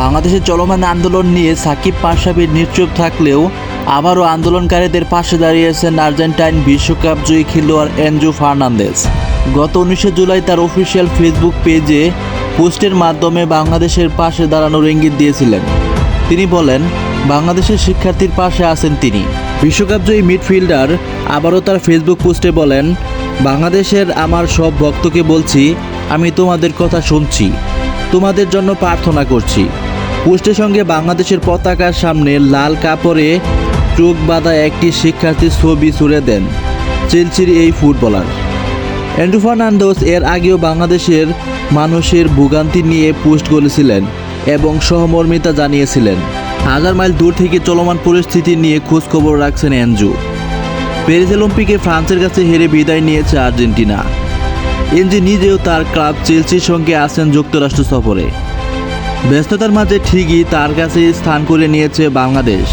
বাংলাদেশের চলমান আন্দোলন নিয়ে সাকিব পাশাবির নিশ্চুপ থাকলেও আবারও আন্দোলনকারীদের পাশে দাঁড়িয়েছেন আর্জেন্টাইন বিশ্বকাপ জয়ী খেলোয়াড় এনজু ফার্নান্দেস গত উনিশে জুলাই তার অফিসিয়াল ফেসবুক পেজে পোস্টের মাধ্যমে বাংলাদেশের পাশে দাঁড়ানোর ইঙ্গিত দিয়েছিলেন। তিনি বলেন, বাংলাদেশের শিক্ষার্থীর পাশে আছেন তিনি। বিশ্বকাপজয়ী মিডফিল্ডার আবারও তার ফেসবুক পোস্টে বলেন, বাংলাদেশের আমার সব ভক্তকে বলছি, আমি তোমাদের কথা শুনছি। তোমাদের জন্য প্রার্থনা করছি। পোস্টের সঙ্গে বাংলাদেশের পতাকার সামনে লাল কাপড়ে চোখ বাঁধা একটি শিক্ষার্থীর ছবি ছুড়ে দেন চেলসির এই ফুটবলার। অ্যান্ড্রু ফার্নান্দোস এর আগেও বাংলাদেশের মানুষের ভোগান্তি নিয়ে পোস্ট করেছিলেন এবং সহমর্মিতা জানিয়েছিলেন। হাজার মাইল দূর থেকে চলমান পরিস্থিতি নিয়ে খোঁজখবর রাখছেন অ্যান্ড্রু। প্যারিস অলিম্পিকে ফ্রান্সের কাছে হেরে বিদায় নিয়েছে আর্জেন্টিনা। এনজি নিজেও তার ক্লাব চেলসির সঙ্গে আছেন যুক্তরাষ্ট্র সফরে। ব্যস্ততার মাঝে ঠিকই তার কাছে স্থান করে নিয়েছে বাংলাদেশ।